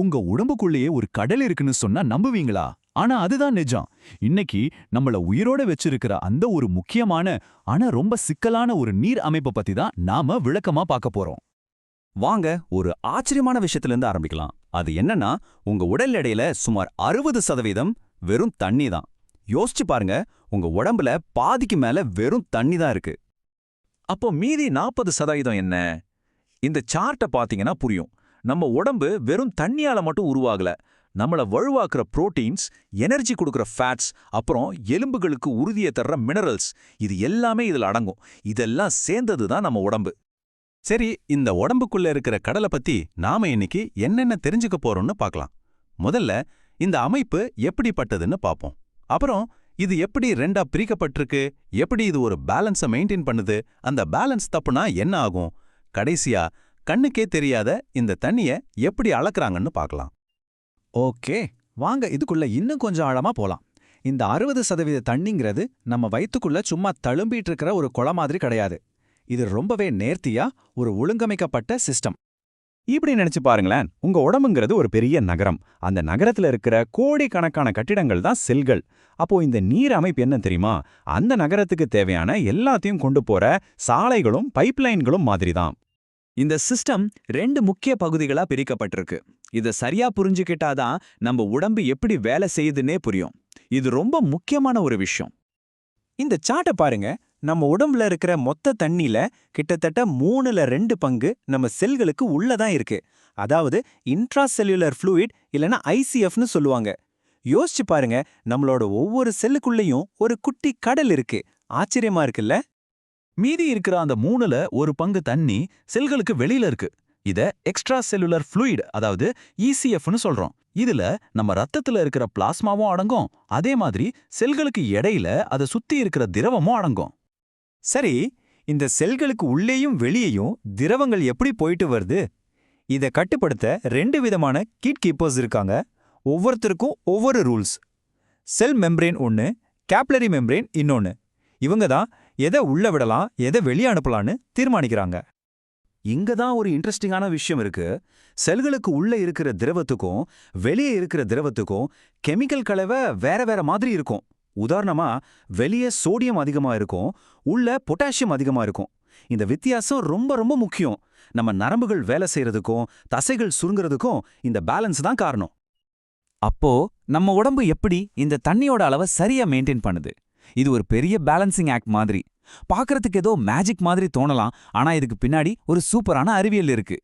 உங்க உடம்புக்குள்ளேயே ஒரு கடல் இருக்குன்னு சொன்னா நம்புவீங்களா? ஆனா அதுதான் நிஜம். இன்னைக்கு நம்மள உயிரோட வச்சிருக்கிற அந்த ஒரு முக்கியமான ஆனா ரொம்ப சிக்கலான ஒரு நீர் அமைப்பை பத்தி தான் நாம விளக்கமா பார்க்க போறோம். வாங்க ஒரு ஆச்சரியமான விஷயத்துல இருந்து ஆரம்பிக்கலாம். அது என்னன்னா உங்க உடல் எடையில சுமார் அறுபது சதவீதம் வெறும் தண்ணி தான். யோசிச்சு பாருங்க உங்க உடம்புல பாதிக்கு மேல வெறும் தண்ணி தான் இருக்கு. அப்போ மீதி நாற்பது சதவீதம் என்ன? இந்த சார்ட்டை பார்த்தீங்கன்னா புரியும். நம்ம உடம்பு வெறும் தண்ணியால மட்டும் உருவாகல. நம்மள வலுவாக்குற புரோட்டீன்ஸ் எனர்ஜி கொடுக்குற ஃபேட்ஸ் அப்புறம் எலும்புகளுக்கு உறுதியை தர்ற மினரல்ஸ் இது எல்லாமே இதுல அடங்கும். இதெல்லாம் சேர்ந்தது தான் நம்ம உடம்பு. சரி இந்த உடம்புக்குள்ள இருக்கிற கடலை பத்தி நாம இன்னைக்கு என்னென்ன தெரிஞ்சுக்க போறோம்னு பார்க்கலாம் முதல்ல இந்த அமைப்பு எப்படிப்பட்டதுன்னு பார்ப்போம் அப்புறம் இது எப்படி ரெண்டா பிரிக்கப்பட்டிருக்கு? எப்படி இது ஒரு பேலன்ஸை மெயின்டைன் பண்ணுது? அந்த பேலன்ஸ் தப்புனா என்ன ஆகும்? கடைசியா கண்ணுக்கே தெரியாத இந்த தண்ணிய எப்படி அளக்குறாங்கன்னு பார்க்கலாம். ஓகே வாங்க இதுக்குள்ள இன்னும் கொஞ்சம் ஆழமா போலாம். இந்த அறுபது சதவீத தண்ணிங்கிறது நம்ம வயித்துக்குள்ள சும்மா தழும்பிட்டு இருக்கிற ஒரு குளம் மாதிரி கிடையாது. இது ரொம்பவே நேர்த்தியா ஒரு ஒழுங்கமைக்கப்பட்ட சிஸ்டம். இப்படி நினைச்சு பாருங்களேன் உங்க உடம்புங்கிறது ஒரு பெரிய நகரம். அந்த நகரத்துல இருக்கிற கோடிக்கணக்கான கட்டிடங்கள் தான் செல்கள். அப்போ இந்த நீர் அமைப்பு என்ன தெரியுமா? அந்த நகரத்துக்கு தேவையான எல்லாத்தையும் கொண்டு போற சாலைகளும் பைப்லைன்களும் மாதிரி தான். இந்த சிஸ்டம் ரெண்டு முக்கிய பகுதிகளா பிரிக்கப்பட்டிருக்கு. இத சரியா புரிஞ்சுக்கிட்டாதான் நம்ம உடம்பு எப்படி வேலை செய்யுதுன்னே புரியும். இது ரொம்ப முக்கியமான ஒரு விஷயம். இந்த சாட்டை பாருங்க. நம்ம உடம்புல இருக்கிற மொத்த தண்ணில கிட்டத்தட்ட மூணுல ரெண்டு பங்கு நம்ம செல்களுக்கு உள்ளதான் இருக்கு. அதாவது இன்ட்ராசெல்லுலர் ஃப்ளூயிட் இல்லனா ஐசிஎஃப்னு சொல்லுவாங்க. யோசிச்சு பாருங்க. நம்மளோட ஒவ்வொரு செல்லுக்குள்ளேயும் ஒரு குட்டி கடல் இருக்கு. ஆச்சரியமா இருக்குல்ல? மீதி இருக்கிற அந்த மூணுல ஒரு பங்கு தண்ணி செல்களுக்கு வெளியில இருக்கு. இத எக்ஸ்ட்ரா செல்லுலர் ஃப்ளூயிட் அதாவது இசிஎஃப்னு சொல்றோம். இதுல நம்ம ரத்தத்துல இருக்கிற பிளாஸ்மாவும் அடங்கும். அதே மாதிரி செல்களுக்கு இடையில அதை சுத்தி இருக்கிற திரவமும் அடங்கும். சரி இந்த செல்களுக்கு உள்ளேயும் வெளியேயும் திரவங்கள் எப்படி போயிட்டு வருது? இதை கட்டுப்படுத்த ரெண்டு விதமான கீட் கீப்பர்ஸ் இருக்காங்க. ஒவ்வொருத்தருக்கும் ஒவ்வொரு ரூல்ஸ். செல் மெம்ப்ரேன் ஒன்று கேப்லரி மெம்ப்ரேன் இன்னொன்று இவங்க தான் எதை உள்ள விடலாம் எதை வெளியே அனுப்பலான்னு தீர்மானிக்கிறாங்க. இங்க தான் ஒரு இன்ட்ரெஸ்டிங்கான விஷயம் இருக்கு. செல்களுக்கு உள்ள இருக்கிற திரவத்துக்கும் வெளியே இருக்கிற திரவத்துக்கும் கெமிக்கல் கலவை வேற வேற மாதிரி இருக்கும். உதாரணமா வெளியே சோடியம் அதிகமா இருக்கும் உள்ள பொட்டாசியம் அதிகமா இருக்கும். இந்த வித்தியாசம் ரொம்ப ரொம்ப முக்கியம். நம்ம நரம்புகள் வேலை செய்யறதுக்கும் தசைகள் சுருங்குறதுக்கும் இந்த பேலன்ஸ் தான் காரணம். அப்போ நம்ம உடம்பு எப்படி இந்த தண்ணியோட அளவை சரியா மெயின்டைன் பண்ணுது? இது ஒரு பெரிய பேலன்சிங் ஆக்ட் மாதிரி. பார்க்கறதுக்கு ஏதோ மேஜிக் மாதிரி தோணலாம் ஆனா இதுக்கு பின்னாடி ஒரு சூப்பரான அறிவியல் இருக்கு.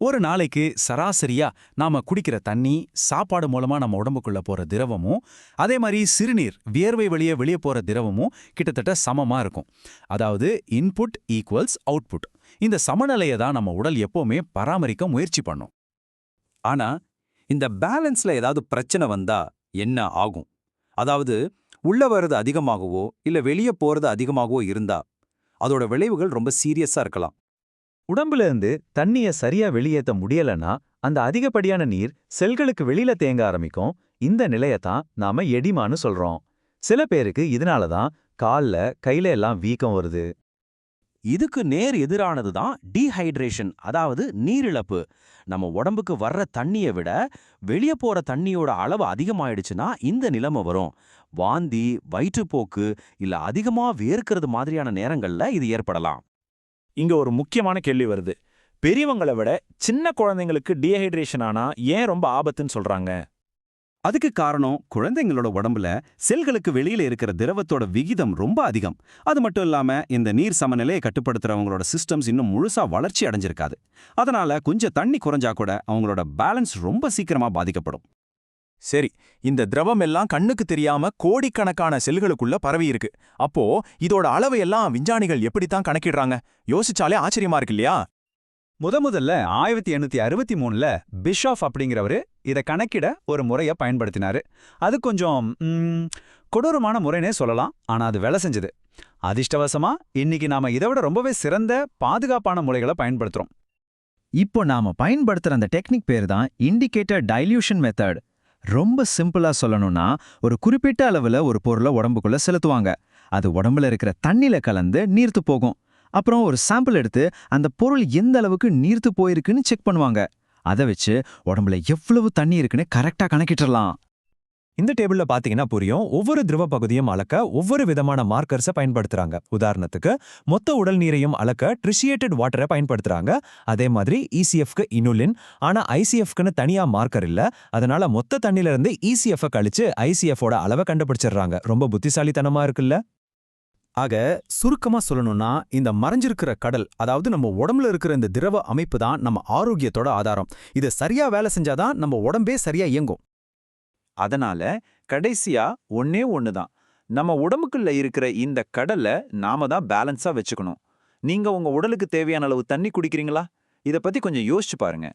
ஒரு நாளைக்கு சராசரியா நாம குடிக்கிற தண்ணி சாப்பாடு மூலமா நம்ம உடம்புக்குள்ள போற திரவமும் அதே மாதிரி சிறுநீர் வியர்வை வழியே வெளியே போற திரவமும் கிட்டத்தட்ட சமமா இருக்கும். அதாவது இன்புட் ஈக்குவல்ஸ் அவுட்புட் இந்த சமநிலையை தான் நம்ம உடல் எப்பவுமே பராமரிக்க முயற்சி பண்ணும். ஆனா இந்த பேலன்ஸ்ல ஏதாவது பிரச்சனை வந்தா என்ன ஆகும்? அதாவது உள்ள வர்றது அதிகமாகவோ இல்ல வெளியே போறது அதிகமாகவோ இருந்தா அதோட விளைவுகள் ரொம்ப சீரியஸா இருக்கலாம். உடம்புல இருந்து தண்ணிய சரியா வெளியேத்த முடியலன்னா அந்த அதிகப்படியான நீர் செல்களுக்கு வெளியில தேங்க ஆரம்பிக்கும். இந்த நிலையத்தான் நாம எடிமான்னு சொல்றோம். சில பேருக்கு இதனால தான் கால்ல கையில எல்லாம் வீக்கம் வருது. இதுக்கு நேர் எதிரானது தான் டீஹைட்ரேஷன் அதாவது நீரிழப்பு. நம்ம உடம்புக்கு வர்ற தண்ணியை விட வெளியே போற தண்ணியோட அளவு அதிகமாயிடுச்சுன்னா இந்த நிலைமை வரும். வாந்தி வயிற்றுப்போக்கு இல்ல அதிகமா வேர்க்கிறது மாதிரியான நேரங்கள்ல இது ஏற்படலாம். இங்க ஒரு முக்கியமான கேள்வி வருது. பெரியவங்களை விட சின்ன குழந்தைங்களுக்கு டீஹைட்ரேஷன் ஆனால் ஏன் ரொம்ப ஆபத்துன்னு சொல்றாங்க? அதுக்கு காரணம் குழந்தைங்களோட உடம்புல செல்களுக்கு வெளியில இருக்கிற திரவத்தோட விகிதம் ரொம்ப அதிகம். அது மட்டும் இல்லாம இந்த நீர் சமநிலையை கட்டுப்படுத்துறவங்களோட சிஸ்டம்ஸ் இன்னும் முழுசா வளர்ச்சி அடைஞ்சிருக்காது. அதனால கொஞ்சம் தண்ணி குறைஞ்சா கூட அவங்களோட பேலன்ஸ் ரொம்ப சீக்கிரமா பாதிக்கப்படும். சரி இந்த திரவம் எல்லாம் கண்ணுக்கு தெரியாம கோடிக்கணக்கான செல்களுக்குள்ள பரவி இருக்கு. அப்போ இதோட அளவை எல்லாம் விஞ்ஞானிகள் எப்படித்தான் கணக்கிடுறாங்க? யோசிச்சாலே ஆச்சரியமா இருக்கு இல்லையா? முத முதல்ல ஆயிரத்தி எண்ணூத்தி அறுபத்தி மூணுல பிஷாஃப் அப்படிங்கிறவரு இதை கணக்கிட ஒரு முறையை பயன்படுத்தினாரு. அது கொஞ்சம் கொடூரமான முறைனே சொல்லலாம். ஆனா அது வேலை செஞ்சது. அதிர்ஷ்டவசமா இன்னைக்கு நாம இதை விட ரொம்பவே சிறந்த பாதுகாப்பான முறைகளை பயன்படுத்துறோம். இப்போ நாம பயன்படுத்துற அந்த டெக்னிக் பேர் தான் இண்டிகேட்டர் டைல்யூஷன் மெத்தட். ரொம்ப சிம்பிளா சொல்லணும்னா ஒரு குறிப்பிட்ட அளவுல ஒரு பொருளை உடம்புக்குள்ள செலுத்துவாங்க. அது உடம்புல இருக்கிற தண்ணில கலந்து நீர்த்து போகும். அப்புறம் ஒரு சாம்பிள் எடுத்து அந்த பொருள் எந்த அளவுக்கு நீர்த்து போயிருக்குன்னு செக் பண்ணுவாங்க. அதை வச்சு உடம்புல எவ்வளவு தண்ணி இருக்குன்னு கரெக்டா கணக்கிட்டுடலாம் இந்த டேபிள்ல பாத்தீங்கன்னா புரியும். ஒவ்வொரு திரவ பகுதியும் அளக்க ஒவ்வொரு விதமான மார்க்கர்ஸை பயன்படுத்துறாங்க. உதாரணத்துக்கு மொத்த உடல் நீரையும் அளக்க ட்ரிஷியேட்டட் வாட்டரை பயன்படுத்துறாங்க. அதே மாதிரி இசிஎஃப்க்கு இனுலின் ஆனா ஐசிஎஃப்க்குன்னு தனியா மார்க்கர் இல்ல. அதனால மொத்த தண்ணியிலிருந்து இருந்து கழிச்சு ஐசிஎஃபோட அளவை கண்டுபிடிச்சிடுறாங்க. ரொம்ப புத்திசாலித்தனமா இருக்குல்ல? ஆக சுருக்கமா சொல்லணும்னா இந்த மறைஞ்சிருக்கிற கடல் அதாவது நம்ம உடம்புல இருக்கிற இந்த திரவ அமைப்பு தான் நம்ம ஆரோக்கியத்தோட ஆதாரம். இது சரியா வேலை செஞ்சாதான் நம்ம உடம்பே சரியா இயங்கும். அதனால கடைசியா ஒன்னே ஒண்ணுதான். நம்ம உடம்புக்குள்ள இருக்கிற இந்த கடலை நாம தான் பேலன்ஸா வச்சுக்கணும். நீங்க உங்க உடலுக்கு தேவையான அளவு தண்ணி குடிக்கிறீங்களா? இத பத்தி கொஞ்சம் யோசிச்சு பாருங்க.